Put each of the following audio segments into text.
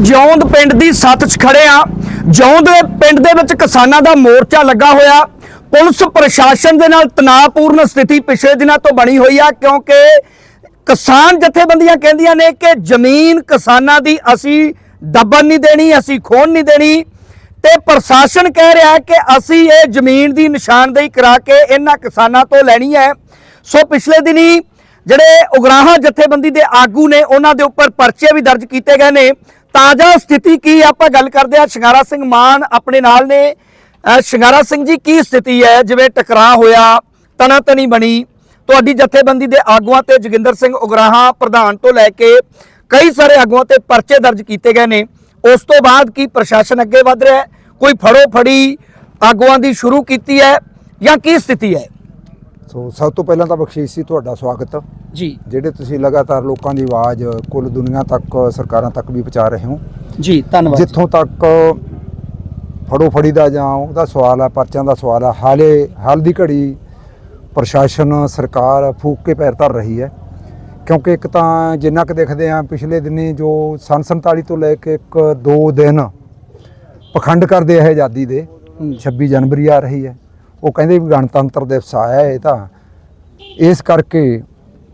ਜੌਂਦ ਪਿੰਡ ਦੀ ਸੱਤ 'ਚ ਖੜੇ ਆ। ਜੌਂਦ ਪਿੰਡ ਦੇ ਵਿੱਚ ਕਿਸਾਨਾਂ ਦਾ ਮੋਰਚਾ ਲੱਗਾ ਹੋਇਆ। ਪੁਲਿਸ ਪ੍ਰਸ਼ਾਸਨ ਦੇ ਨਾਲ ਤਣਾਅਪੂਰਨ ਸਥਿਤੀ ਪਿਛਲੇ ਦਿਨਾਂ ਤੋਂ ਬਣੀ ਹੋਈ ਆ, ਕਿਉਂਕਿ ਕਿਸਾਨ ਜਥੇਬੰਦੀਆਂ ਕਹਿੰਦੀਆਂ ਨੇ ਕਿ ਜ਼ਮੀਨ ਕਿਸਾਨਾਂ ਦੀ ਅਸੀਂ ਦੱਬਣ ਨਹੀਂ ਦੇਣੀ, ਅਸੀਂ ਖੋਣ ਨਹੀਂ ਦੇਣੀ। ਤੇ ਪ੍ਰਸ਼ਾਸਨ ਕਹਿ ਰਿਹਾ ਕਿ ਅਸੀਂ ਇਹ ਜ਼ਮੀਨ ਦੀ ਨਿਸ਼ਾਨਦੇਹੀ ਕਰਾ ਕੇ ਇਹਨਾਂ ਕਿਸਾਨਾਂ ਤੋਂ ਲੈਣੀ ਹੈ। ਸੋ ਪਿਛਲੇ ਦਿਨੀ ਜਿਹੜੇ ਉਗਰਾਹਾਂ ਜਥੇਬੰਦੀ ਦੇ ਆਗੂ ਨੇ, ਉਹਨਾਂ ਦੇ ਉੱਪਰ ਪਰਚੇ ਵੀ ਦਰਜ ਕੀਤੇ ਗਏ ਨੇ। ਤਾਜ਼ਾ ਸਥਿਤੀ ਕੀ ਹੈ? ਆਪਾਂ ਗੱਲ ਕਰਦੇ ਹਾਂ ਸ਼ਿੰਗਾਰਾ ਸਿੰਘ ਮਾਨ ਆਪਣੇ ਨਾਲ ਨੇ। ਸ਼ਿੰਗਾਰਾ ਸਿੰਘ ਜੀ, ਕੀ ਸਥਿਤੀ ਹੈ? ਜਿਵੇਂ ਟਕਰਾਅ ਹੋਇਆ, ਤਣਾਤਣੀ ਬਣੀ। ਤੁਹਾਡੀ ਜਥੇਬੰਦੀ ਦੇ ਆਗੂਆਂ ਤੇ ਜੋਗਿੰਦਰ ਸਿੰਘ ਉਗਰਾਹਾਂ ਪ੍ਰਧਾਨ ਤੋਂ ਲੈ ਕੇ ਕਈ ਸਾਰੇ ਆਗੂਆਂ ਤੇ ਪਰਚੇ ਦਰਜ ਕੀਤੇ ਗਏ ਨੇ। ਉਸ ਤੋਂ ਬਾਅਦ ਕੀ ਪ੍ਰਸ਼ਾਸਨ ਅੱਗੇ ਵਧ ਰਿਹਾ ਹੈ? ਕੋਈ ਫੜੋ ਫੜੀ ਆਗੂਆਂ ਦੀ ਸ਼ੁਰੂ ਕੀਤੀ ਹੈ ਜਾਂ ਕੀ ਸਥਿਤੀ ਹੈ? ਸੋ ਸਭ ਤੋਂ ਪਹਿਲਾਂ ਤਾਂ ਬਖਸ਼ੀਸ਼ ਸੀ ਤੁਹਾਡਾ ਸਵਾਗਤ ਜੀ। ਜਿਹੜੇ ਤੁਸੀਂ ਲਗਾਤਾਰ ਲੋਕਾਂ ਦੀ ਆਵਾਜ਼ ਕੁੱਲ ਦੁਨੀਆ ਤੱਕ ਸਰਕਾਰਾਂ ਤੱਕ ਵੀ ਪਹੁੰਚਾ ਰਹੇ ਹੋ। ਜੀ ਧੰਨਵਾਦ। ਜਿੱਥੋਂ ਤੱਕ ਫੜੋ ਫੜੀ ਦਾ ਜਾਂ ਉਹਦਾ ਸਵਾਲ ਆ ਪਰਚਿਆਂ ਦਾ ਸਵਾਲ ਆ ਹਾਲੇ ਹਾਲ ਦੀ ਘੜੀ ਪ੍ਰਸ਼ਾਸਨ ਸਰਕਾਰ ਫੂਕ ਕੇ ਪੈਰ ਧਰ ਰਹੀ ਹੈ। ਕਿਉਂਕਿ ਇੱਕ ਤਾਂ ਜਿੰਨਾ ਕੁ ਦੇਖਦੇ ਆ ਪਿਛਲੇ ਦਿਨੀ ਜੋ ਸੰਨ 47 ਤੋਂ ਲੈ ਕੇ ਇੱਕ ਦੋ ਦਿਨ ਪਖੰਡ ਕਰਦੇ ਆ ਆਜ਼ਾਦੀ ਦੇ 26 ਜਨਵਰੀ ਆ ਰਹੀ ਹੈ। ਉਹ ਕਹਿੰਦੇ ਵੀ ਗਣਤੰਤਰ ਦਿਵਸ ਆਇਆ ਇਹ ਤਾਂ। ਇਸ ਕਰਕੇ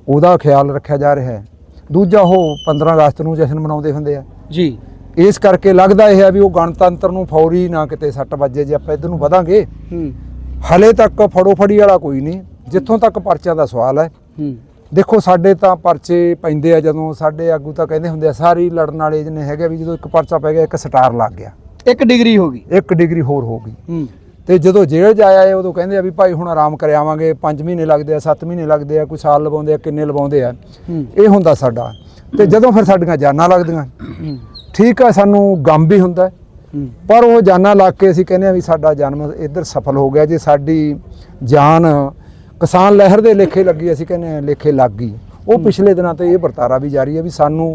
ਉਹਦਾ ਖਿਆਲ ਰੱਖਿਆ ਜਾ ਰਿਹਾ ਹੈ। ਦੂਜਾ ਉਹ 15 ਅਗਸਤ ਨੂੰ ਜਸ਼ਨ ਮਨਾਉਂਦੇ ਹੁੰਦੇ ਆ। ਜੀ। ਇਸ ਕਰਕੇ ਲੱਗਦਾ ਇਹ ਹੈ ਵੀ ਉਹ ਗਣਤੰਤਰ ਨੂੰ ਫੌਰੀ ਨਾ ਕਿਤੇ ਸੱਟ ਵੱਜੇ ਜੇ ਆਪਾਂ ਇਧਰ ਨੂੰ ਵਧਾਂਗੇ। ਹੂੰ। ਹਲੇ ਤੱਕ ਫੜੋ ਫੜੀ ਵਾਲਾ ਕੋਈ ਨਹੀਂ। ਜਿੱਥੋਂ ਤੱਕ ਪਰਚਿਆਂ ਦਾ ਸਵਾਲ ਹੈ। ਹੂੰ। ਦੇਖੋ ਸਾਡੇ ਤਾਂ ਪਰਚੇ ਪੈਂਦੇ ਆ ਜਦੋਂ ਸਾਡੇ ਆਗੂ ਤਾਂ ਕਹਿੰਦੇ ਹੁੰਦੇ ਆ ਸਾਰੀ ਲੜਨ ਵਾਲੇ ਜਿਹਨੇ ਹੈਗੇ ਵੀ ਜਦੋਂ ਇੱਕ ਪਰਚਾ ਪੈ ਗਿਆ ਇੱਕ ਸਟਾਰ ਲੱਗ ਗਿਆ। ਇੱਕ ਡਿਗਰੀ ਹੋ ਗਈ। ਇੱਕ ਡਿਗਰੀ ਹੋਰ ਹੋ ਗਈ। ਹੂੰ। ਤੇ ਜਦੋਂ ਜੇਲ੍ਹ ਆਇਆ ਇਹ ਉਦੋਂ ਕਹਿੰਦੇ ਆ ਵੀ ਭਾਈ ਹੁਣ ਆਰਾਮ ਕਰ ਆਵਾਂਗੇ। 5 ਮਹੀਨੇ ਲੱਗਦੇ ਆ 7 ਮਹੀਨੇ ਲੱਗਦੇ ਆ ਕੋਈ ਸਾਲ ਲਵਾਉਂਦੇ ਆ ਕਿੰਨੇ ਲਵਾਉਂਦੇ ਆ। ਇਹ ਹੁੰਦਾ ਸਾਡਾ। ਤੇ ਜਦੋਂ ਫਿਰ ਸਾਡੀਆਂ ਜਾਨਾਂ ਲੱਗਦੀਆਂ। ਠੀਕ ਆ ਸਾਨੂੰ ਗਮ ਵੀ ਹੁੰਦਾ। ਪਰ ਉਹ ਜਾਨਾਂ ਲੱਗ ਕੇ ਅਸੀਂ ਕਹਿੰਦੇ ਆ ਵੀ ਸਾਡਾ ਜਨਮ ਇੱਧਰ ਸਫਲ ਹੋ ਗਿਆ। ਜੇ ਸਾਡੀ ਜਾਨ ਕਿਸਾਨ ਲਹਿਰ ਦੇ ਲੇਖੇ ਲੱਗੀ ਅਸੀਂ ਕਹਿੰਦੇ ਆ ਲੇਖੇ ਲੱਗ ਗਈ। ਉਹ ਪਿਛਲੇ ਦਿਨਾਂ ਤੋਂ ਇਹ ਵਰਤਾਰਾ ਵੀ ਜਾਰੀ ਹੈ ਵੀ ਸਾਨੂੰ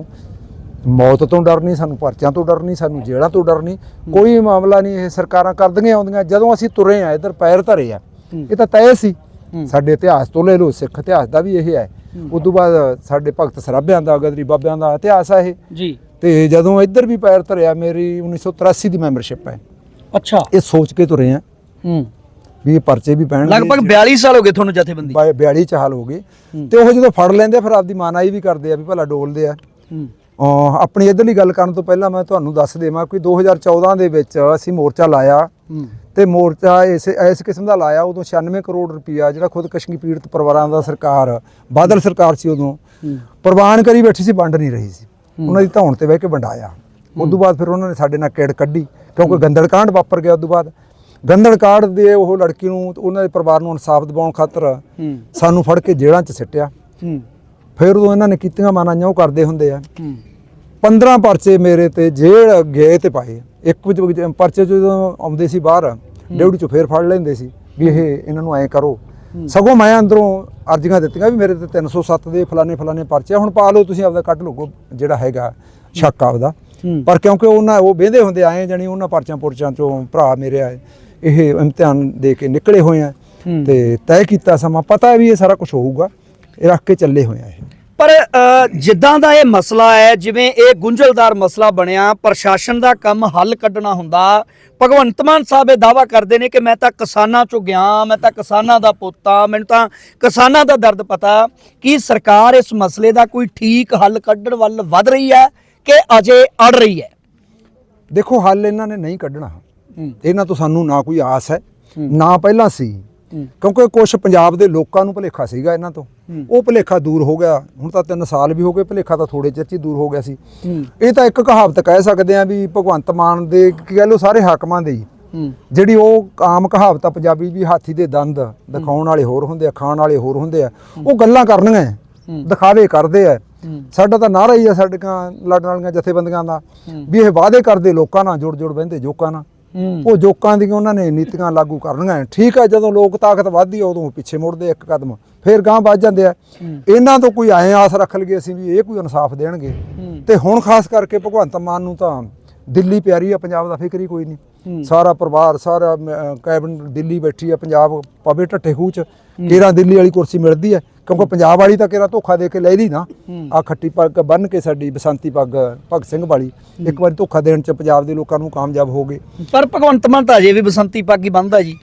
ਮੌਤ ਤੋਂ ਡਰ ਨਹੀਂ ਸਾਨੂੰ ਪਰਚਿਆਂ ਤੋਂ ਡਰ ਨਹੀਂ ਸਾਨੂੰ ਜੇਲ੍ਹਾਂ ਤੋਂ ਡਰ ਨਹੀਂ ਕੋਈ ਮਾਮਲਾ ਨਹੀਂ ਇਹ ਸਰਕਾਰਾਂ ਕਰਦੀਆਂ ਆਉਂਦੀਆਂ। ਜਦੋਂ ਅਸੀਂ ਤੁਰੇ ਆ ਇੱਧਰ ਪੈਰ ਧਰੇ ਆ ਹੂੰ। ਇਹ ਤਾਂ ਤੈਅ ਸੀ। ਹੂੰ। ਸਾਡੇ ਇਤਿਹਾਸ ਤੋਂ ਲੈ ਲਓ ਸਿੱਖ ਇਤਿਹਾਸ ਦਾ ਵੀ ਇਹ ਹੈ। ਉਸ ਤੋਂ ਬਾਅਦ ਸਾਡੇ ਭਗਤ ਸਰਾਭਿਆਂ ਦਾ ਗਦਰੀ ਬਾਬਿਆਂ ਦਾ ਇਤਿਹਾਸ ਆ ਇਹ। ਜੀ। ਤੇ ਜਦੋਂ ਇੱਧਰ ਵੀ ਪੈਰ ਧਰਿਆ ਮੇਰੀ 1983 ਦੀ ਮੈਂਬਰਸ਼ਿਪ ਹੈ। ਅੱਛਾ। ਇਹ ਸੋਚ ਕੇ ਤੁਰੇ ਆ। ਹੂੰ। ਵੀ ਇਹ ਪਰਚੇ ਵੀ ਪੈਣਗੇ। ਲਗਭਗ 42 ਸਾਲ ਹੋ ਗਏ ਤੁਹਾਨੂੰ ਜਥੇਬੰਦੀ। 42 ਚ ਹਾਲ ਹੋ ਗਏ। ਹੂੰ। ਤੇ ਉਹ ਜਦੋਂ ਫੜ ਲੈਂਦੇ ਫਿਰ ਆਪਦੀ ਮਾਨਾਈ ਵੀ ਕਰਦੇ ਆ ਵੀ ਭਲਾ ਡੋਲਦੇ ਆ। ਹੂੰ। ਆਪਣੀ ਇਧਰਲੀ ਗੱਲ ਕਰਨ ਤੋਂ ਪਹਿਲਾਂ ਮੈਂ ਤੁਹਾਨੂੰ ਦੱਸ ਦੇਵਾਂ ਕਿ 2014 ਦੇ ਵਿੱਚ ਅਸੀਂ ਮੋਰਚਾ ਲਾਇਆ ਤੇ ਮੋਰਚਾ ਇਸ ਇਸ ਕਿਸਮ ਦਾ ਲਾਇਆ ਉਦੋਂ 96 ਕਰੋੜ ਰੁਪਈਆ ਜਿਹੜਾ ਖੁਦਕਸ਼ੀ ਪੀੜਤ ਪਰਿਵਾਰਾਂ ਦਾ ਸਰਕਾਰ ਬਾਦਲ ਸਰਕਾਰ ਸੀ ਉਦੋਂ ਪ੍ਰਵਾਨ ਕਰੀ ਬੈਠੀ ਸੀ ਵੰਡ ਨਹੀਂ ਰਹੀ ਸੀ। ਉਹਨਾਂ ਦੀ ਧੌਣ ਤੇ ਬਹਿ ਕੇ ਵੰਡਾਇਆ। ਉਸ ਤੋਂ ਬਾਅਦ ਫਿਰ ਉਹਨਾਂ ਨੇ ਸਾਡੇ ਨਾਲ ਕਿੜ ਕੱਢੀ ਕਿਉਂਕਿ ਗੰਦਲ ਕਾਂਡ ਵਾਪਰ ਗਿਆ ਉਸ ਤੋਂ ਬਾਅਦ। ਗੰਦਲ ਕਾਂਡ ਦੇ ਉਹ ਲੜਕੀ ਨੂੰ ਉਹਨਾਂ ਦੇ ਪਰਿਵਾਰ ਨੂੰ ਇਨਸਾਫ ਦਿਵਾਉਣ ਖਾਤਰ ਸਾਨੂੰ ਫੜ ਕੇ ਜੇਲ੍ਹਾਂ 'ਚ ਸਿੱਟਿਆ। ਫਿਰ ਉਦੋਂ ਇਹਨਾਂ ਨੇ ਕੀਤੀਆਂ ਮਾਨਾਂਆਂ ਉਹ ਕਰਦੇ ਹੁੰਦੇ ਆ। 15 ਪਰਚੇ ਮੇਰੇ ਤੇ ਜੇਲ੍ਹ ਗਏ ਤੇ ਪਾਏ। ਇੱਕ ਵਿੱਚ ਪਰਚੇ ਜਦੋਂ ਆਉਂਦੇ ਸੀ ਬਾਹਰ ਡਿਊਟੀ 'ਚੋਂ ਫੇਰ ਫੜ ਲੈਂਦੇ ਸੀ ਵੀ ਇਹ ਇਹਨਾਂ ਨੂੰ ਐਂ ਕਰੋ। ਸਗੋਂ ਮੈਂ ਅੰਦਰੋਂ ਅਰਜ਼ੀਆਂ ਦਿੱਤੀਆਂ ਵੀ ਮੇਰੇ ਤੇ 307 ਦੇ ਫਲਾਣੇ ਫਲਾਣੇ ਪਰਚੇ ਹੁਣ ਪਾ ਲਓ ਤੁਸੀਂ ਆਪਦਾ ਕੱਢ ਲਓ ਜਿਹੜਾ ਹੈਗਾ ਸ਼ੱਕ ਆਪਦਾ। ਪਰ ਕਿਉਂਕਿ ਉਹਨਾਂ ਉਹ ਵੇਂਦੇ ਹੁੰਦੇ ਆਏ ਜਾਣੀ ਉਹਨਾਂ ਪਰਚਿਆਂ ਪੁਰਚਾਂ ਚੋਂ ਭਰਾ ਮੇਰੇ ਆਏ। ਇਹ ਇਮਤਿਹਾਨ ਦੇ ਕੇ ਨਿਕਲੇ ਹੋਏ ਆ। ਤੇ ਤੈਅ ਕੀਤਾ ਸਮਾਂ ਪਤਾ ਵੀ ਇਹ ਸਾਰਾ ਕੁਝ ਹੋਊਗਾ ਇਹ ਰੱਖ ਕੇ ਚੱਲੇ ਹੋਏ ਆ ਇਹ। ਪਰ ਜਿੱਦਾਂ ਦਾ ਇਹ ਮਸਲਾ ਹੈ ਜਿਵੇਂ ਇਹ ਗੁੰਝਲਦਾਰ ਮਸਲਾ ਬਣਿਆ ਪ੍ਰਸ਼ਾਸਨ ਦਾ ਕੰਮ ਹੱਲ ਕੱਢਣਾ ਹੁੰਦਾ ਭਗਵੰਤ ਮਾਨ ਸਾਹਿਬ ਇਹ ਦਾਵਾ ਕਰਦੇ ਨੇ ਕਿ ਮੈਂ ਤਾਂ ਕਿਸਾਨਾਂ ਚੋਂ ਗਿਆ ਮੈਂ ਤਾਂ ਕਿਸਾਨਾਂ ਦਾ ਪੁੱਤ ਆ ਮੈਨੂੰ ਤਾਂ ਕਿਸਾਨਾਂ ਦਾ ਦਰਦ ਪਤਾ ਕੀ ਸਰਕਾਰ ਇਸ ਮਸਲੇ ਦਾ ਕੋਈ ਠੀਕ ਹੱਲ ਕੱਢਣ ਵੱਲ ਵਧ ਰਹੀ ਹੈ ਕਿ ਅਜੇ ਅੜ ਰਹੀ ਹੈ? ਦੇਖੋ ਹੱਲ ਇਹਨਾਂ ਨੇ ਨਹੀਂ ਕੱਢਣਾ। ਇਹਨਾਂ ਤੋਂ ਸਾਨੂੰ ਨਾ ਕੋਈ ਆਸ ਹੈ। ਨਾ ਪਹਿਲਾਂ ਸੀ। ਕਿਉਂਕਿ ਕੁਝ ਪੰਜਾਬ ਦੇ ਲੋਕਾਂ ਨੂੰ ਭੁਲੇਖਾ ਸੀਗਾ ਇਹਨਾਂ ਤੋਂ। ਉਹ ਭੁਲੇਖਾ ਦੂਰ ਹੋ ਗਿਆ। ਹੁਣ ਤਾਂ 3 ਸਾਲ ਵੀ ਹੋ ਗਏ ਭੁਲੇਖਾ ਤਾਂ ਥੋੜੇ ਚਿਰ 'ਚ ਹੀ ਦੂਰ ਹੋ ਗਿਆ ਸੀ। ਇਹ ਤਾਂ ਇੱਕ ਕਹਾਵਤ ਕਹਿ ਸਕਦੇ ਆ ਵੀ ਭਗਵੰਤ ਮਾਨ ਦੇ ਕੀ ਕਹਿ ਲਓ ਸਾਰੇ ਹਾਕਮਾਂ ਦੇ ਜਿਹੜੀ ਉਹ ਆਮ ਕਹਾਵਤ ਆ ਪੰਜਾਬੀ ਵੀ ਹਾਥੀ ਦੇ ਦੰਦ ਦਿਖਾਉਣ ਵਾਲੇ ਹੋਰ ਹੁੰਦੇ ਆ ਖਾਣ ਵਾਲੇ ਹੋਰ ਹੁੰਦੇ ਆ ਉਹ ਗੱਲਾਂ ਕਰਨੀਆਂ ਹੂੰ। ਦਿਖਾਵੇ ਕਰਦੇ ਆ। ਸਾਡਾ ਤਾਂ ਨਾਰਾ ਹੀ ਆ ਸਾਡੀਆਂ ਲੜਨ ਵਾਲੀਆਂ ਜਥੇਬੰਦੀਆਂ ਦਾ। ਵੀ ਇਹ ਵਾਅਦੇ ਕਰਦੇ ਲੋਕਾਂ ਨਾਲ ਜੁੜ ਜੁੜ ਬਹਿੰਦੇ ਜੋਕਾਂ ਨਾਲ। ਉਹ ਜੋਕਾਂ ਦੀਆਂ ਉਹਨਾਂ ਨੇ ਨੀਤੀਆਂ ਲਾਗੂ ਕਰਨੀਆਂ। ਠੀਕ ਹੈ ਜਦੋਂ ਲੋਕ ਤਾਕਤ ਵੱਧਦੀ ਉਦੋਂ ਪਿੱਛੇ ਮੁੜਦੇ ਇੱਕ ਕਦਮ। ਫੇਰ ਗਾਂ ਵੱਧ ਜਾਂਦੇ ਆ। ਇਹਨਾਂ ਤੋਂ ਕੋਈ ਆਏ ਆਸ ਰੱਖ ਲਈਏ ਅਸੀਂ ਵੀ ਇਹ ਕੋਈ ਇਨਸਾਫ ਦੇਣਗੇ। ਤੇ ਹੁਣ ਖਾਸ ਕਰਕੇ ਭਗਵੰਤ ਮਾਨ ਨੂੰ ਤਾਂ ਦਿੱਲੀ ਪਿਆਰੀ ਆ ਪੰਜਾਬ ਦਾ ਫਿਕਰ ਹੀ ਕੋਈ। ਨਹੀਂ। ਸਾਰਾ ਪਰਿਵਾਰ ਸਾਰਾ ਕੈਬਨ ਦਿੱਲੀ ਬੈਠੀ ਆ ਪੰਜਾਬ ਪਵੇ ਢੱਠੇ ਖੂਹ ਚ। ਕੇਰਾ ਦਿੱਲੀ ਵਾਲੀ ਕੁਰਸੀ ਮਿਲਦੀ ਹੈ ਕਿਉਂਕਿ ਪੰਜਾਬ ਵਾਲੀ ਤਾਂ ਕਿਹੜਾ ਧੋਖਾ ਦੇ ਕੇ ਲੈ ਲਈ ਨਾ। ਆ ਖੱਟੀ ਪੱਗ ਬੰਨ ਕੇ ਸਾਡੀ ਬਸੰਤੀ ਪੱਗ ਭਗਤ ਸਿੰਘ ਵਾਲੀ ਇੱਕ ਵਾਰੀ ਧੋਖਾ ਦੇਣ ਚ ਪੰਜਾਬ ਦੇ ਲੋਕਾਂ ਨੂੰ ਕਾਮਯਾਬ ਹੋ ਗਏ। ਪਰ ਭਗਵੰਤ ਮਾਨ ਤਾਂ ਅਜੇ ਵੀ ਬਸੰਤੀ ਪੱਗ ਹੀ ਬੰਨਦਾ ਜੀ।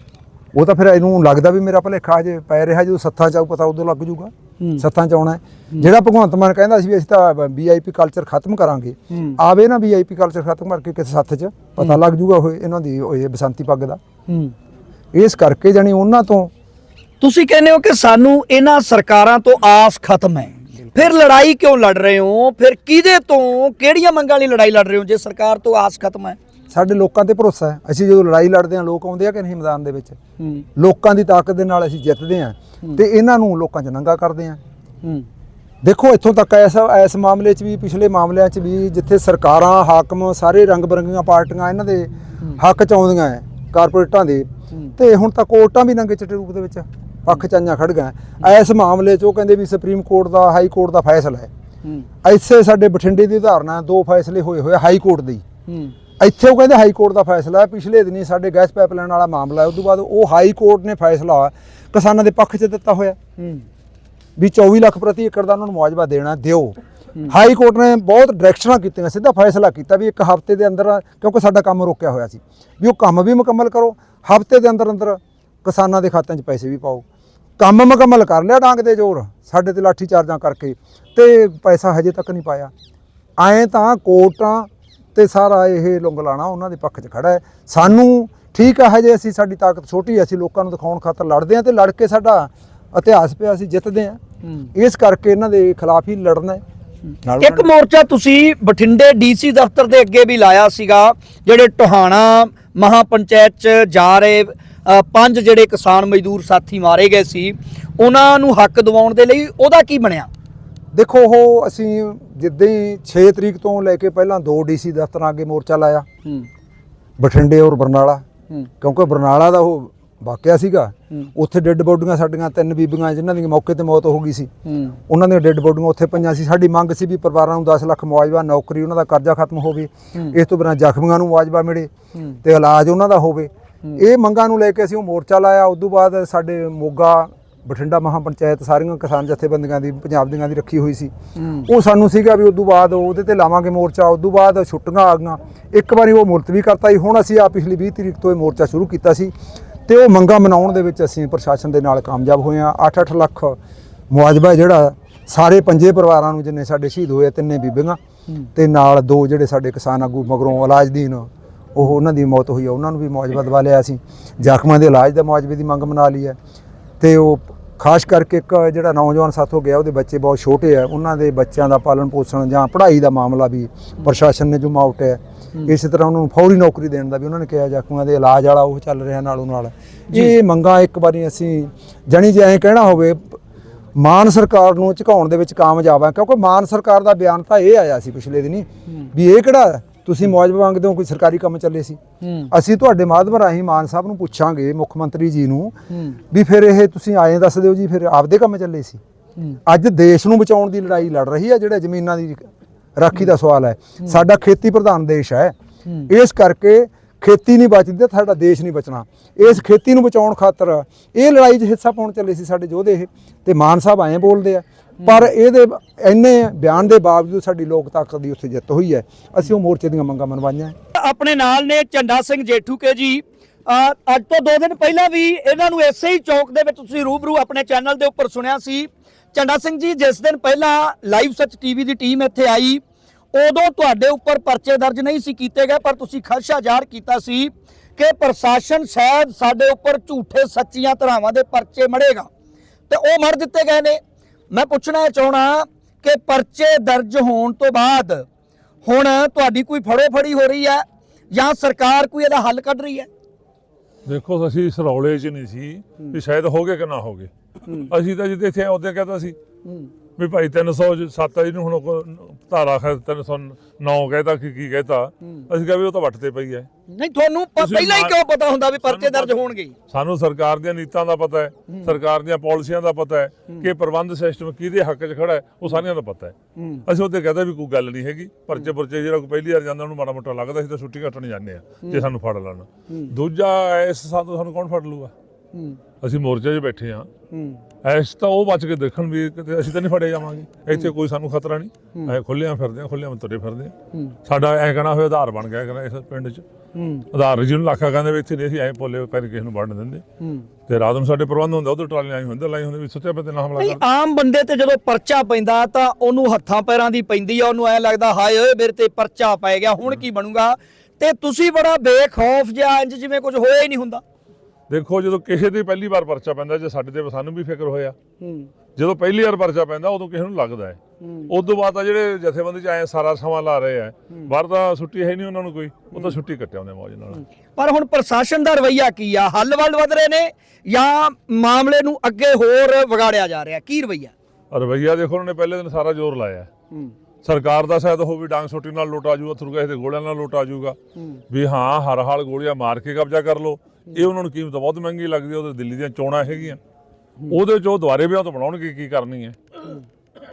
ਉਹ ਤਾਂ ਫਿਰ ਇਹਨੂੰ ਲੱਗਦਾ ਵੀ ਮੇਰਾ ਭਲੇਖਾ ਜੇ ਪੈ ਰਿਹਾ ਜਦੋਂ ਸੱਥਾਂ ਚ ਆਊ ਪਤਾ ਉਦੋਂ ਲੱਗ ਜੂਗਾ। ਸੱਥਾਂ ਚ ਆਉਣਾ। ਜਿਹੜਾ ਭਗਵੰਤ ਮਾਨ ਕਹਿੰਦਾ ਸੀ ਵੀ ਅਸੀਂ ਤਾਂ ਵੀਆਈਪੀ ਕਲਚਰ ਖਤਮ ਕਰਾਂਗੇ। ਆਵੇ ਨਾ ਵੀਆਈਪੀ ਕਲਚਰ ਖਤਮ ਕਰਕੇ ਕਿਸੇ ਸੱਥ ਚ ਪਤਾ ਲੱਗ ਜੂਗਾ ਉਹ ਇਹਨਾਂ ਦੀ ਇਹ ਬਸੰਤੀ ਪੱਗ ਦਾ। ਇਸ ਕਰਕੇ ਜਾਨੀ ਉਹਨਾਂ ਤੋਂ ਤੁਸੀਂ ਕਹਿੰਦੇ ਹੋ ਕਿ ਸਾਨੂੰ ਇਹਨਾਂ ਸਰਕਾਰਾਂ ਤੋਂ ਆਸ ਖਤਮ ਹੈ। ਫਿਰ ਲੜਾਈ ਕਿਉਂ ਲੜ ਰਹੇ ਹੋ? ਫਿਰ ਕਿਹਦੇ ਤੋਂ ਕਿਹੜੀਆਂ ਮੰਗਾਂ ਲਈ ਲੜਾਈ ਲੜ ਰਹੇ ਹੋ ਜੇ ਸਰਕਾਰ ਤੋਂ ਆਸ ਖਤਮ ਹੈ? ਸਾਡੇ ਲੋਕਾਂ ਤੇ ਭਰੋਸਾ ਹੈ। ਅਸੀਂ ਜਦੋਂ ਲੜਾਈ ਲੜਦੇ ਹਾਂ ਲੋਕ ਆਉਂਦੇ ਆ ਕਿ ਨਹੀਂ ਮੈਦਾਨ ਦੇ ਵਿੱਚ? ਲੋਕਾਂ ਦੀ ਤਾਕਤ ਦੇ ਨਾਲ ਅਸੀਂ ਜਿੱਤਦੇ ਹਾਂ ਤੇ ਇਹਨਾਂ ਨੂੰ ਲੋਕਾਂ 'ਚ ਨੰਗਾ ਕਰਦੇ ਹਾਂ। ਦੇਖੋ ਇੱਥੋਂ ਤੱਕ ਐਸਾ ਇਸ ਮਾਮਲੇ 'ਚ ਵੀ ਪਿਛਲੇ ਮਾਮਲਿਆਂ 'ਚ ਵੀ ਜਿੱਥੇ ਸਰਕਾਰਾਂ ਹਾਕਮ ਸਾਰੇ ਰੰਗ ਬਰੰਗੀਆਂ ਪਾਰਟੀਆਂ ਇਹਨਾਂ ਦੇ ਹੱਕ 'ਚ ਆਉਂਦੀਆਂ ਕਾਰਪੋਰੇਟਾਂ ਦੇ ਤੇ ਹੁਣ ਤਾਂ ਕੋਰਟਾਂ ਵੀ ਨੰਗੇ ਚਿੱਟੇ ਰੂਪ ਦੇ ਵਿੱਚ। ਪੱਖ ਚਾਈਆਂ ਖੜ ਗਏ ਇਸ ਮਾਮਲੇ 'ਚ ਉਹ ਕਹਿੰਦੇ ਵੀ ਸੁਪਰੀਮ ਕੋਰਟ ਦਾ ਹਾਈ ਕੋਰਟ ਦਾ ਫੈਸਲਾ ਹੈ। ਇੱਥੇ ਸਾਡੇ ਬਠਿੰਡੇ ਦੀ ਉਦਾਹਰਨ ਦੋ ਫੈਸਲੇ ਹੋਏ ਹੋਏ ਹਾਈ ਕੋਰਟ ਦੇ ਇੱਥੇ ਉਹ ਕਹਿੰਦੇ ਹਾਈ ਕੋਰਟ ਦਾ ਫੈਸਲਾ ਹੈ ਪਿਛਲੇ ਦਿਨੀ ਸਾਡੇ ਗੈਸ ਪਾਈਪਲਾਈਨ ਵਾਲਾ ਮਾਮਲਾ ਹੈ ਉਸ ਤੋਂ ਬਾਅਦ ਉਹ ਹਾਈ ਕੋਰਟ ਨੇ ਫੈਸਲਾ ਕਿਸਾਨਾਂ ਦੇ ਪੱਖ 'ਚ ਦਿੱਤਾ ਹੋਇਆ। ਵੀ 24 ਲੱਖ ਪ੍ਰਤੀ ਏਕੜ ਦਾ ਉਹਨਾਂ ਨੂੰ ਮੁਆਵਜ਼ਾ ਦੇਣਾ ਦਿਓ। ਹਾਈ ਕੋਰਟ ਨੇ ਬਹੁਤ ਡਾਇਰੈਕਸ਼ਨਾਂ ਕੀਤੀਆਂ ਸਿੱਧਾ ਫੈਸਲਾ ਕੀਤਾ ਵੀ ਇੱਕ ਹਫ਼ਤੇ ਦੇ ਅੰਦਰ ਕਿਉਂਕਿ ਸਾਡਾ ਕੰਮ ਰੋਕਿਆ ਹੋਇਆ ਸੀ ਵੀ ਉਹ ਕੰਮ ਵੀ ਮੁਕੰਮਲ ਕਰੋ ਹਫ਼ਤੇ ਦੇ ਅੰਦਰ ਅੰਦਰ ਕਿਸਾਨਾਂ ਦੇ ਖਾਤਿਆਂ 'ਚ ਪੈਸੇ ਵੀ ਪਾਓ। ਕੰਮ ਮੁਕੰਮਲ ਕਰ ਲਿਆ ਡਾਂਗ ਦੇ ਜ਼ੋਰ ਸਾਡੇ ਤੇ ਲਾਠੀ ਚਾਰਜਾਂ ਕਰਕੇ ਤੇ ਪੈਸਾ ਹਜੇ ਤੱਕ ਨਹੀਂ ਪਾਇਆ। ਐਂ ਤਾਂ ਕੋਰਟਾਂ ਤੇ ਸਾਰਾ ਇਹ ਲੰਗਲਾਣਾ ਉਹਨਾਂ ਦੇ ਪੱਖ 'ਚ ਖੜਾ ਹੈ। ਸਾਨੂੰ ਠੀਕ ਹੈ ਹਜੇ ਅਸੀਂ ਸਾਡੀ ਤਾਕਤ ਛੋਟੀ ਹੈ ਅਸੀਂ ਲੋਕਾਂ ਨੂੰ ਦਿਖਾਉਣ ਖਾਤਰ ਲੜਦੇ ਹਾਂ ਤੇ ਲੜ ਕੇ ਸਾਡਾ ਇਤਿਹਾਸ ਪਿਆ ਅਸੀਂ ਜਿੱਤਦੇ ਹਾਂ। ਹੂੰ। ਇਸ ਕਰਕੇ ਇਹਨਾਂ ਦੇ ਖਿਲਾਫ ਹੀ ਲੜਨਾ ਹੈ। ਇੱਕ ਮੋਰਚਾ ਤੁਸੀਂ ਬਠਿੰਡੇ ਡੀਸੀ ਦਫ਼ਤਰ ਦੇ ਅੱਗੇ ਵੀ ਲਾਇਆ ਸੀਗਾ ਜਿਹੜੇ ਟੋਹਾਣਾ ਮਹਾਪੰਚਾਇਤ ਚ ਜਾ ਰਹੇ ਪੰਜ ਜਿਹੜੇ ਕਿਸਾਨ ਮਜ਼ਦੂਰ ਸਾਥੀ ਮਾਰੇ ਗਏ ਸੀ ਉਹਨਾਂ ਨੂੰ ਹੱਕ ਦਿਵਾਉਣ ਦੇ ਲਈ ਉਹਦਾ ਕੀ ਬਣਿਆ? ਦੇਖੋ ਉਹ ਅਸੀਂ ਜਿੱਦਾਂ ਹੀ 6 ਤਰੀਕ ਤੋਂ ਲੈ ਕੇ ਪਹਿਲਾਂ ਦੋ ਡੀਸੀ ਦਫ਼ਤਰਾਂ ਅੱਗੇ ਮੋਰਚਾ ਲਾਇਆ। ਹੂੰ। ਬਠਿੰਡੇ ਔਰ ਬਰਨਾਲਾ। ਹੂੰ। ਕਿਉਂਕਿ ਬਰਨਾਲਾ ਦਾ ਉਹ ਵਾਕਿਆ ਸੀਗਾ। ਉੱਥੇ ਡੈੱਡ ਬੋਡੀਆਂ ਸਾਡੀਆਂ ਤਿੰਨ ਬੀਬੀਆਂ ਜਿਨ੍ਹਾਂ ਦੀ ਮੌਕੇ ਤੇ ਮੌਤ ਹੋ ਗਈ ਸੀ। ਉਹਨਾਂ ਦੀਆਂ ਡੈੱਡ ਬੋਡੀਆਂ ਉੱਥੇ ਪਈਆਂ ਸੀ। ਸਾਡੀ ਮੰਗ ਸੀ ਵੀ ਪਰਿਵਾਰਾਂ ਨੂੰ 10 ਲੱਖ ਮੁਆਵਜ਼ਾ ਨੌਕਰੀ ਉਹਨਾਂ ਦਾ ਕਰਜ਼ਾ ਖਤਮ ਹੋਵੇ। ਇਸ ਤੋਂ ਬਿਨਾਂ ਜ਼ਖਮੀਆਂ ਨੂੰ ਮੁਆਵਜ਼ਾ ਮਿਲੇ। ਤੇ ਇਲਾਜ ਉਹਨਾਂ ਦਾ ਹੋਵੇ। ਇਹ ਮੰਗਾਂ ਨੂੰ ਲੈ ਕੇ ਅਸੀਂ ਉਹ ਮੋਰਚਾ ਲਾਇਆ ਉਸ ਤੋਂ ਬਾਅਦ ਸਾਡੇ ਮੋਗਾ ਬਠਿੰਡਾ ਮਹਾਪੰਚਾਇਤ ਸਾਰੀਆਂ ਕਿਸਾਨ ਜਥੇਬੰਦੀਆਂ ਦੀ ਪੰਜਾਬ ਦੀਆਂ ਦੀ ਰੱਖੀ ਹੋਈ ਸੀ। ਉਹ ਸਾਨੂੰ ਸੀਗਾ ਵੀ ਉਸ ਤੋਂ ਬਾਅਦ ਉਹਦੇ ਤੇ ਲਾਵਾਂਗੇ ਮੋਰਚਾ ਉਸ ਤੋਂ ਬਾਅਦ ਛੁੱਟੀਆਂ ਆ ਗਈਆਂ। ਇੱਕ ਵਾਰੀ ਉਹ ਮੁਲਤਵੀ ਕਰਤਾ ਸੀ ਹੁਣ ਅਸੀਂ ਆ ਪਿਛਲੀ 20 ਤਰੀਕ ਤੋਂ ਇਹ ਮੋਰਚਾ ਸ਼ੁਰੂ ਕੀਤਾ ਸੀ ਤੇ ਉਹ ਮੰਗਾਂ ਮਨਾਉਣ ਦੇ ਵਿੱਚ ਅਸੀਂ ਪ੍ਰਸ਼ਾਸਨ ਦੇ ਨਾਲ ਕਾਮਯਾਬ ਹੋਏ ਆ 8-8 ਲੱਖ ਮੁਆਵਜ਼ਾ ਜਿਹੜਾ ਸਾਰੇ ਪੰਜੇ ਪਰਿਵਾਰਾਂ ਨੂੰ ਜਿੰਨੇ ਸਾਡੇ ਸ਼ਹੀਦ ਹੋਏ ਤਿੰਨੇ ਬੀਬੀਆਂ ਤੇ ਨਾਲ ਦੋ ਜਿਹੜੇ ਸਾਡੇ ਕਿਸਾਨ ਆਗੂ ਮਗਰੋਂ ਇਲਾਜਦੀਨ ਉਹ ਉਹਨਾਂ ਦੀ ਮੌਤ ਹੋਈ ਆ ਉਹਨਾਂ ਨੂੰ ਵੀ ਮੁਆਵਜ਼ਾ ਦਵਾ ਲਿਆ ਸੀ ਜ਼ਖਮਾਂ ਦੇ ਇਲਾਜ ਦਾ ਮੁਆਵਜ਼ੇ ਦੀ ਮੰਗ ਮਨਾ ਲਈ ਹੈ ਤੇ ਉਹ ਖਾਸ ਕਰਕੇ ਇੱਕ ਜਿਹੜਾ ਨੌਜਵਾਨ ਸਾਥੋਂ ਗਿਆ ਉਹਦੇ ਬੱਚੇ ਬਹੁਤ ਛੋਟੇ ਆ। ਉਹਨਾਂ ਦੇ ਬੱਚਿਆਂ ਦਾ ਪਾਲਣ ਪੋਸ਼ਣ ਜਾਂ ਪੜ੍ਹਾਈ ਦਾ ਮਾਮਲਾ ਵੀ ਪ੍ਰਸ਼ਾਸਨ ਨੇ ਜੋ ਮਾਊਟਿਆ ਇਸੇ ਤਰ੍ਹਾਂ ਉਹਨਾਂ ਨੂੰ ਫੌਰੀ ਨੌਕਰੀ ਦੇਣ ਦਾ ਵੀ ਉਹਨਾਂ ਨੇ ਕਿਹਾ ਜ਼ਖਮਾਂ ਦੇ ਇਲਾਜ ਵਾਲਾ ਉਹ ਚੱਲ ਰਿਹਾ ਨਾਲੋਂ ਨਾਲ। ਇਹ ਮੰਗਾਂ ਇੱਕ ਵਾਰੀ ਅਸੀਂ ਜਣੀ ਜੇ ਐਂ ਕਹਿਣਾ ਹੋਵੇ ਮਾਨ ਸਰਕਾਰ ਨੂੰ ਝੁਕਾਉਣ ਦੇ ਵਿੱਚ ਕਾਮਯਾਬ ਆ ਕਿਉਂਕਿ ਮਾਨ ਸਰਕਾਰ ਦਾ ਬਿਆਨ ਤਾਂ ਇਹ ਆਇਆ ਸੀ ਪਿਛਲੇ ਦਿਨੀ ਵੀ ਇਹ ਕਿਹੜਾ ਤੁਸੀਂ ਮੁਆਵਜ਼ਾ ਮੰਗਦੇ ਹੋ ਕੋਈ ਸਰਕਾਰੀ ਕੰਮ ਚੱਲੇ ਸੀ? ਅਸੀਂ ਤੁਹਾਡੇ ਮਾਧਿਅਮ ਰਾਹੀਂ ਮਾਨ ਸਾਹਿਬ ਨੂੰ ਪੁੱਛਾਂਗੇ ਮੁੱਖ ਮੰਤਰੀ ਜੀ ਨੂੰ ਵੀ ਫਿਰ ਇਹ ਤੁਸੀਂ ਆਏ ਦੱਸ ਦਿਓ ਜੀ ਫਿਰ ਆਪਦੇ ਕੰਮ ਚੱਲੇ ਸੀ। ਅੱਜ ਦੇਸ਼ ਨੂੰ ਬਚਾਉਣ ਦੀ ਲੜਾਈ ਲੜ ਰਹੀ ਹੈ ਜਿਹੜੇ ਜ਼ਮੀਨਾਂ ਦੀ ਰਾਖੀ ਦਾ ਸਵਾਲ ਹੈ। ਸਾਡਾ ਖੇਤੀ ਪ੍ਰਧਾਨ ਦੇਸ਼ ਹੈ। ਹੂੰ। ਇਸ ਕਰਕੇ ਖੇਤੀ ਨਹੀਂ ਬਚਦੀ ਤਾਂ ਸਾਡਾ ਦੇਸ਼ ਨਹੀਂ ਬਚਣਾ। ਇਸ ਖੇਤੀ ਨੂੰ ਬਚਾਉਣ ਖਾਤਰ ਇਹ ਲੜਾਈ 'ਚ ਹਿੱਸਾ ਪਾਉਣ ਚੱਲੇ ਸੀ ਸਾਡੇ ਯੋਧੇ ਇਹ। ਤੇ ਮਾਨ ਸਾਹਿਬ ਐਂ ਬੋਲਦੇ ਆ ਪਰ ਇਹਦੇ ਇੰਨੇ ਬਿਆਨ ਦੇ ਬਾਵਜੂਦ ਸਾਡੀ ਲੋਕ ਤਾਕਤ ਦੀ ਉੱਥੇ ਜਿੱਤ ਹੋਈ ਹੈ। ਅਸੀਂ ਉਹ ਮੋਰਚੇ ਦੀਆਂ ਮੰਗਾਂ ਮਨਵਾਈਆਂ ਆਪਣੇ ਨਾਲ ਨੇ ਝੰਡਾ ਸਿੰਘ ਜੇਠੂਕੇ ਜੀ। ਅੱਜ ਤੋਂ 2 ਦਿਨ ਪਹਿਲਾਂ ਵੀ ਇਹਨਾਂ ਨੂੰ ਇਸੇ ਹੀ ਚੌਕ ਦੇ ਵਿੱਚ ਤੁਸੀਂ ਰੂਬਰੂ ਆਪਣੇ ਚੈਨਲ ਦੇ ਉੱਪਰ ਸੁਣਿਆ ਸੀ। ਝੰਡਾ ਸਿੰਘ ਜੀ, ਜਿਸ ਦਿਨ ਪਹਿਲਾਂ ਲਾਈਵ ਸੱਚ ਟੀਵੀ ਦੀ ਟੀਮ ਇੱਥੇ ਆਈ, ਉਦੋਂ ਤੁਹਾਡੇ ਉੱਪਰ ਪਰਚੇ ਦਰਜ ਨਹੀਂ ਸੀ ਕੀਤੇ ਗਏ, ਪਰ ਤੁਸੀਂ ਖਦਸ਼ਾ ਜ਼ਾਹਰ ਕੀਤਾ ਸੀ ਕਿ ਪ੍ਰਸ਼ਾਸਨ ਸ਼ਾਇਦ ਸਾਡੇ ਉੱਪਰ ਝੂਠੇ ਸੱਚੀਆਂ ਧਰਾਵਾਂ ਦੇ ਪਰਚੇ ਮੜੇਗਾ। ਤੇ ਉਹ ਮੜ ਦਿੱਤੇ ਗਏ ਨੇ। ਮੈਂ ਪੁੱਛਣਾ ਚਾਹਣਾ ਕਿ ਪਰਚੇ ਦਰਜ ਹੋਣ ਤੋਂ ਬਾਅਦ ਹੁਣ ਤੁਹਾਡੀ ਕੋਈ ਫੜੋ ਫੜੀ ਹੋ ਰਹੀ ਹੈ ਜਾਂ ਸਰਕਾਰ ਕੋਈ ਇਹਦਾ ਹੱਲ ਕੱਢ ਰਹੀ ਹੈ? ਦੇਖੋ ਅਸੀਂ ਇਸ ਰੌਲੇ 'ਚ ਨਹੀਂ ਸੀ। ਵੀ ਸ਼ਾਇਦ ਹੋ ਗਏ ਕਿ ਨਾ ਹੋ। ਗਏ ਅਸੀਂ ਤਾਂ ਜਿੱਦੇ ਇੱਥੇ ਉਹਦੇ ਕਹਤਾ ਸੀ। ਵੀ ਭਾਈ 307 ਇਹਨੂੰ ਹੁਣ ਕੋ- ਧਾਰਾ ਹੈ 309 ਕਹਿਤਾ ਕਿ ਕੀ ਕਹਿਤਾ। ਅਸੀਂ ਕਿਹਾ ਵੀ ਉਹ ਤਾਂ ਵੱਟ ਤੇ ਪਈ ਹੈ। ਨਹੀਂ ਤੁਹਾਨੂੰ ਪ- ਤੁਸੀਂ ਪਹਿਲਾਂ ਹੀ ਕਿਉਂ ਪਤਾ ਹੁੰਦਾ ਵੀ ਪਰਚੇ ਦਰਜ ਹੋਣਗੇ? ਸਾਨੂੰ ਸਰਕਾਰ ਦੀਆਂ ਨੀਤਾਂ ਦਾ ਪਤਾ ਹੈ ਸਰਕਾਰ ਦੀਆਂ ਪਾਲਿਸੀਆਂ ਦਾ ਪਤਾ ਹੈ ਕਿ ਪ੍ਰਬੰਧ ਸਿਸਟਮ ਕਿਹਦੇ ਹੱਕ 'ਚ ਖੜਾ ਹੈ ਉਹ ਸਾਰਿਆਂ ਦਾ ਪਤਾ ਹੈ। ਅਸੀਂ ਉਹਦੇ ਕਹਤਾ ਵੀ ਕੋਈ ਗੱਲ ਨਹੀਂ ਹੈਗੀ ਪਰਚੇ ਪਰਚੇ ਜਿਹੜਾ ਕੋਈ ਪਹਿਲੀ ਵਾਰ ਜਾਂਦਾ ਉਹਨੂੰ ਮਾੜਾ ਮੋਟਾ ਲੱਗਦਾ ਸੀ ਤਾਂ ਛੁੱਟੀ ਕੱਟਣ ਜਾਂਦੇ ਆ ਜੇ ਸਾਨੂੰ ਫੜ ਲੈਣ। ਦੂਜਾ ਇਸ ਸਾਥੋਂ ਸਾਨੂੰ ਕੌਣ ਫੜ ਲੂਗਾ ਹੂੰ ਅਸੀਂ ਮੋਰਚੇ 'ਚ ਬੈਠੇ ਆ ਹੂੰ। ਐਸ ਤਾਂ ਉਹ ਬਚ ਕੇ ਦੇਖਣ ਵੀ ਕਿਤੇ ਅਸੀਂ ਤਾਂ ਨਹੀਂ ਫੜੇ ਜਾਵਾਂਗੇ। ਇੱਥੇ ਕੋਈ ਸਾਨੂੰ ਖਤਰਾ ਨਹੀਂ। ਐ ਖੁੱਲਿਆਂ ਫਿਰਦੇ ਆ ਖੁੱਲਿਆਂ ਤੁਰੇ ਫਿਰਦੇ ਆ। ਸਾਡਾ ਐ ਕਹਣਾ ਹੋਇਆ ਆਧਾਰ ਬਣ ਗਿਆ ਕਹਿੰਦਾ ਇਸ ਪਿੰਡ 'ਚ। ਆਧਾਰ ਜਿਹਨੂੰ ਲਾਖਾ ਕਹਿੰਦੇ ਵੀ ਇੱਥੇ ਨਹੀਂ ਅਸੀਂ ਐ ਪੋਲੇ ਪੈਰ ਕਿਸੇ ਨੂੰ ਵੜਨ ਦਿੰਦੇ। ਤੇ ਰਾਤ ਨੂੰ ਸਾਡੇ ਪ੍ਰਬੰਧ ਹੁੰਦਾ ਉਧਰ ਟਰਾਲੀਆਂ ਆਈ ਹੁੰਦੇ ਲਾਈ ਹੁੰਦੇ ਵੀ ਸੁੱਤੇ ਪਤੇ ਨਾ ਹਮਲਾ ਕਰ। ਆਮ ਬੰਦੇ ਤੇ ਜਦੋਂ ਪਰਚਾ ਪੈਂਦਾ ਤਾਂ ਉਹਨੂੰ ਹੱਥਾਂ ਪੈਰਾਂ ਦੀ ਪੈਂਦੀ ਆ ਉਹਨੂੰ ਐ ਲੱਗਦਾ ਹਾਏ ਓਏ ਮੇਰੇ ਤੇ ਪਰਚਾ ਪੈ ਗਿਆ ਹੁਣ ਕੀ ਬਣੂਗਾ? ਤੇ ਤੁਸੀਂ ਬੜਾ ਬੇਖੌਫ ਜਿਹਾ ਇੰਜ ਜਿਵੇਂ ਕੁਝ ਹੋਇਆ ਹੀ ਨਹੀਂ ਹੁੰਦਾ। ਦੇਖੋ ਜਦੋਂ ਕਿਸੇ ਦੀ ਪਹਿਲੀ ਵਾਰ ਪਰਚਾ ਪੈਂਦਾ ਜੇ ਸਾਡੇ ਤੇ ਸਾਨੂੰ ਵੀ ਫਿਕਰ ਹੋਇਆ ਹੂੰ। ਜਦੋਂ ਪਹਿਲੀ ਵਾਰ ਪਰਚਾ ਪੈਂਦਾ ਉਦੋਂ ਕਿਸੇ ਨੂੰ ਲੱਗਦਾ ਹੈ। ਉਸ ਤੋਂ ਬਾਅਦ ਤਾਂ ਜਿਹੜੇ ਜਥੇਬੰਦੀ ਚ ਆਏ ਸਾਰਾ ਸਮਾਂ ਲਾ ਰਹੇ ਆ। ਬਾਹਰ ਤਾਂ ਛੁੱਟੀ ਹੈ ਨਹੀਂ ਉਹਨਾਂ ਨੂੰ ਕੋਈ ਉਹ ਤਾਂ ਛੁੱਟੀ ਕੱਟਿਆ ਉਹਨੇ ਮੌਜ ਨਾਲ। ਪਰ ਹੁਣ ਪ੍ਰਸ਼ਾਸਨ ਦਾ ਰਵਈਆ ਕੀ ਆ? ਹੱਲ ਵੱਲ ਵਧ ਰਹੇ ਨੇ ਜਾਂ ਮਾਮਲੇ ਨੂੰ ਅੱਗੇ ਹੋਰ ਵਿਗਾੜਿਆ ਜਾ ਰਿਹਾ? ਕੀ ਰਵਈਆ? ਰਵਈਆ ਦੇਖੋ ਉਹਨਾਂ ਨੇ ਪਹਿਲੇ ਦਿਨ ਸਾਰਾ ਜ਼ੋਰ ਲਾਇਆ। ਸਰਕਾਰ ਦਾ ਸ਼ਾਇਦ ਉਹ ਵੀ ਡਾਂਗ ਛੋਟੀ ਨਾਲ ਲੋਟਾ ਜੂਗਾ ਥਰੂਗਾ ਇਹਦੇ ਗੋਲਿਆਂ ਨਾਲ ਲੋਟਾ ਜੂਗਾ ਵੀ ਹਾਂ ਹਰ ਹਾਲ ਗੋਲੀਆਂ ਮਾਰ ਕੇ ਕਬਜ਼ਾ ਕਰ ਲੋ ਇਹ ਉਹਨਾਂ ਨੂੰ ਕੀਮਤ ਬਹੁਤ ਮਹਿੰਗੀ ਲੱਗਦੀ ਉਹਦੇ ਦਿੱਲੀ ਦੀਆਂ ਚੋਣਾਂ ਹੈਗੀਆਂ। ਉਹਦੇ ਚ ਉਹ ਦੁਬਾਰੇ ਵਿਆਹ ਤੋਂ ਬਣਾਉਣਗੇ, ਕੀ ਕਰਨੀ ਹੈ?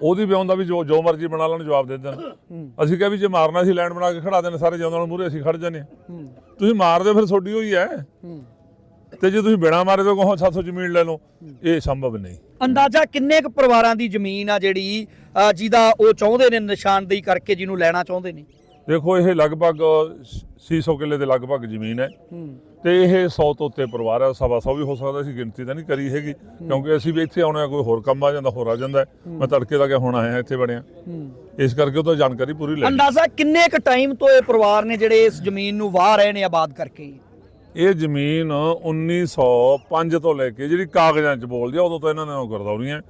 ਉਹਦੀ ਵਿਆਹ ਦਾ ਵੀ ਜੋ ਜੋ ਮਰਜ਼ੀ ਬਣਾ ਲੈਣ, ਜਵਾਬ ਦੇ ਦੇਣ। ਅਸੀਂ ਕਿਹਾ ਵੀ ਜੇ ਮਾਰਨਾ ਸੀ ਲੈਂਡ ਬਣਾ ਕੇ ਖੜਾ ਦੇਣ, ਸਾਰੇ ਜਿਉਂਦੇ ਨਾਲ ਮੂਰੇ ਅਸੀਂ ਖੜ ਜਾਂਦੇ ਹਾਂ। ਤੁਸੀਂ ਮਾਰਦੇ ਫਿਰ ਤੁਹਾਡੀ ਹੋਈ ਹੈ। ਤੇ ਜੇ ਤੁਸੀਂ ਬਿਨਾ ਮਾਰੇ ਤੋਂ ਕਹੋ 700 ਜ਼ਮੀਨ ਲੈ ਲਓ। ਇਹ ਸੰਭਵ ਨਹੀਂ। ਅੰਦਾਜ਼ਾ ਕਿੰਨੇ ਕੁ ਪਰਿਵਾਰਾਂ ਦੀ ਜ਼ਮੀਨ ਆ ਜਿਹੜੀ ਜਿਹਦਾ ਉਹ ਚਾਹੁੰਦੇ ਨੇ ਨਿਸ਼ਾਨਦੇਹੀ ਕਰਕੇ ਜਿਹਨੂੰ ਲੈਣਾ ਚਾਹੁੰਦੇ ਨੇ? ਦੇਖੋ ਇਹ ਲਗਭਗ 600 ਕਿੱਲੇ ਦੇ ਲਗਭਗ ਜ਼ਮੀਨ ਹੈ। ਤੇ ਇਹ 100 ਤੋਂ ਉੱਤੇ ਪਰਿਵਾਰ ਹੈ ਸਵਾ ਸੌ ਵੀ ਹੋ ਸਕਦਾ ਸੀ ਗਿਣਤੀ ਤਾਂ ਨਹੀਂ ਕਰੀ ਹੈਗੀ। ਕਿਉਂਕਿ ਅਸੀਂ ਵੀ ਇੱਥੇ ਆਉਣੇ ਆ ਕੋਈ ਹੋਰ ਕੰਮ ਆ ਜਾਂਦਾ ਹੋਰ ਆ ਜਾਂਦਾ। ਮੈਂ ਤੜਕੇ ਦਾ ਗਿਆ ਹੁਣ ਆਇਆ ਇੱਥੇ ਬਣਿਆ। ਇਸ ਕਰਕੇ ਉਹ ਤਾਂ ਜਾਣਕਾਰੀ ਪੂਰੀ ਲੈ। ਅੰਦਾਜ਼ਾ ਕਿੰਨੇ ਕੁ ਟਾਈਮ ਤੋਂ ਇਹ ਪਰਿਵਾਰ ਨੇ ਜਿਹੜੇ ਇਸ ਜ਼ਮੀਨ ਨੂੰ ਵਾਹ ਰਹੇ ਨੇ ਆਬਾਦ ਕਰਕੇ? ਇਹ ਜ਼ਮੀਨ 1905 ਤੋਂ ਲੈ ਕੇ ਜਿਹੜੀ ਕਾਗਜ਼ਾਂ 'ਚ ਬੋਲਦੀ ਆ ਉਦੋਂ ਤੋਂ ਇਹਨਾਂ ਨੇ ਉਹ ਗਰਦੌਰੀਆਂ।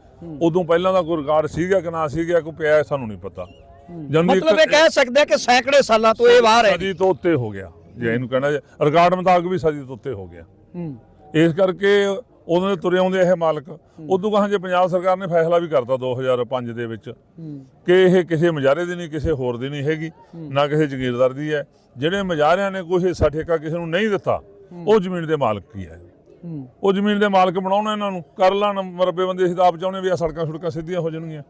ਉਦੋਂ ਪਹਿਲਾਂ ਦਾ ਕੋਈ ਰਿਕਾਰਡ ਸੀਗਾ ਕਿ ਨਾ ਸੀਗਾ ਕੋਈ ਪਿਆ ਸਾਨੂੰ ਨਹੀਂ ਪਤਾ। ਮਤਲਬ ਇਹ ਕਹਿ ਸਕਦੇ ਆ ਕਿ ਸੈਂਕੜੇ ਸਾਲਾਂ ਤੋਂ ਇਹ ਵਾਹ ਰਹੇ ਨੇ ਸਦੀ ਤੋਂ ਉੱਤੇ ਹੋ ਗਿਆ। ਜੇ ਇਹਨੂੰ ਕਹਿਣਾ ਰਿਕਾਰਡ ਮੁਤਾਬਕ ਵੀ ਸਦੀ ਤੋਂ ਉੱਤੇ ਹੋ ਗਿਆ। ਇਸ ਕਰਕੇ ਉਹਨਾਂ ਦੇ ਤੁਰੇ ਆਉਂਦੇ ਇਹ ਮਾਲਕ। ਉਦੋਂ ਕਹਾਂ ਜੇ ਪੰਜਾਬ ਸਰਕਾਰ ਨੇ ਫੈਸਲਾ ਵੀ ਕਰਤਾ 2005 ਦੇ ਵਿੱਚ ਕਿ ਇਹ ਕਿਸੇ ਮਜਾਰੇ ਦੀ ਨਹੀਂ ਕਿਸੇ ਹੋਰ ਦੀ ਨਹੀਂ ਹੈਗੀ ਨਾ ਕਿਸੇ ਜ਼ਗੀਰਦਾਰ ਦੀ ਹੈ। ਜਿਹੜੇ ਮਜਾਰਿਆਂ ਨੇ ਕੋਈ ਹਿੱਸਾ ਠੇਕਾ ਕਿਸੇ ਨੂੰ ਨਹੀਂ ਦਿੱਤਾ ਉਹ ਜ਼ਮੀਨ ਦੇ ਮਾਲਕ ਹੀ ਹੈ। ਉਹ ਜ਼ਮੀਨ ਦੇ ਮਾਲਕ ਬਣਾਉਣਾ ਇਹਨਾਂ ਨੂੰ। ਕਰ ਲੈਣ ਮਰਬੇ ਬੰਦੇ ਅਸੀਂ ਤਾਂ ਆਪ ਚਾਹੁੰਦੇ ਵੀ ਆ ਸੜਕਾਂ ਸੁੜਕਾਂ ਸਿੱਧੀਆਂ ਹੋ ਜਾਣਗੀਆਂ।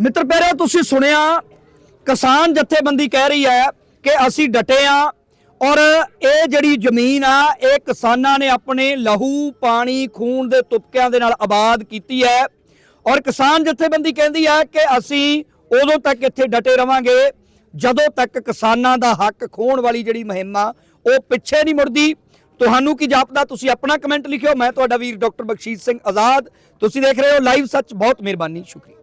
ਮਿੱਤਰ ਪਿਆਰਿਓ, ਤੁਸੀਂ ਸੁਣਿਆ, ਕਿਸਾਨ ਜਥੇਬੰਦੀ ਕਹਿ ਰਹੀ ਹੈ ਕਿ ਅਸੀਂ ਡਟੇ ਆ ਔਰ ਇਹ ਜਿਹੜੀ ਜ਼ਮੀਨ ਆ, ਇਹ ਕਿਸਾਨਾਂ ਨੇ ਆਪਣੇ ਲਹੂ, ਪਾਣੀ, ਖੂਨ ਦੇ ਤੁਪਕਿਆਂ ਦੇ ਨਾਲ ਆਬਾਦ ਕੀਤੀ ਹੈ ਔਰ ਕਿਸਾਨ ਜਥੇਬੰਦੀ ਕਹਿੰਦੀ ਹੈ ਕਿ ਅਸੀਂ ਉਦੋਂ ਤੱਕ ਇੱਥੇ ਡਟੇ ਰਵਾਂਗੇ ਜਦੋਂ ਤੱਕ ਕਿਸਾਨਾਂ ਦਾ ਹੱਕ ਖੋਣ ਵਾਲੀ ਜਿਹੜੀ ਮੁਹਿੰਮ ਆ, ਉਹ ਪਿੱਛੇ ਨਹੀਂ ਮੁੜਦੀ। ਤੁਹਾਨੂੰ ਕੀ ਜਾਪਦਾ? ਤੁਸੀਂ ਆਪਣਾ ਕਮੈਂਟ ਲਿਖਿਓ। ਮੈਂ ਤੁਹਾਡਾ ਵੀਰ ਡਾਕਟਰ ਬਖਸ਼ੀਸ਼ ਸਿੰਘ ਆਜ਼ਾਦ। ਤੁਸੀਂ ਦੇਖ ਰਹੇ ਹੋ ਲਾਈਵ ਸੱਚ। ਬਹੁਤ ਮਿਹਰਬਾਨੀ। ਸ਼ੁਕਰੀਆ।